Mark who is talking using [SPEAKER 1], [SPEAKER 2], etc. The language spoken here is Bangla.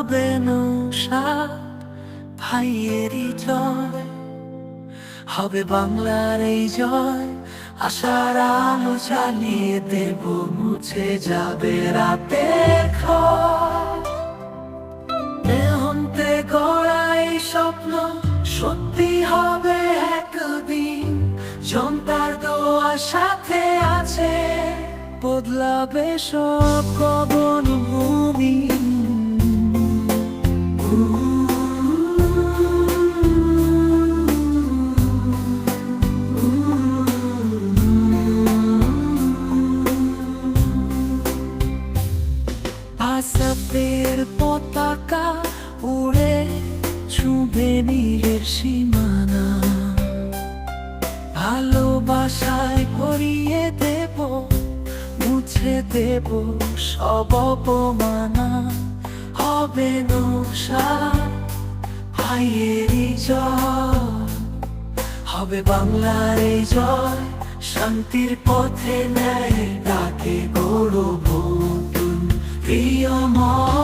[SPEAKER 1] হবে নৌসাদ ভাইয়েরই জয়। হবে বাংলার এই জয়, আশার আলো চালিয়ে দেব, মুছে যাবে রাতের ক্ষয়। দেহন্তে গড়া স্বপ্ন, সত্যি হবে একদিন। জনতার দোয়ার সাথে আছে, বদলাবে সব কবন ভূমি আসাফের পতাকা উড়ে ছুঁবে নীলের সীমানা। ভালোবাসায় করিয়ে দেব, মুছে দেব সব অপমানা। হবে নৌসা ভাইয়েরই জয়। হবে বাংলার এই জয়, শান্তির পথে নেয় Be your mom.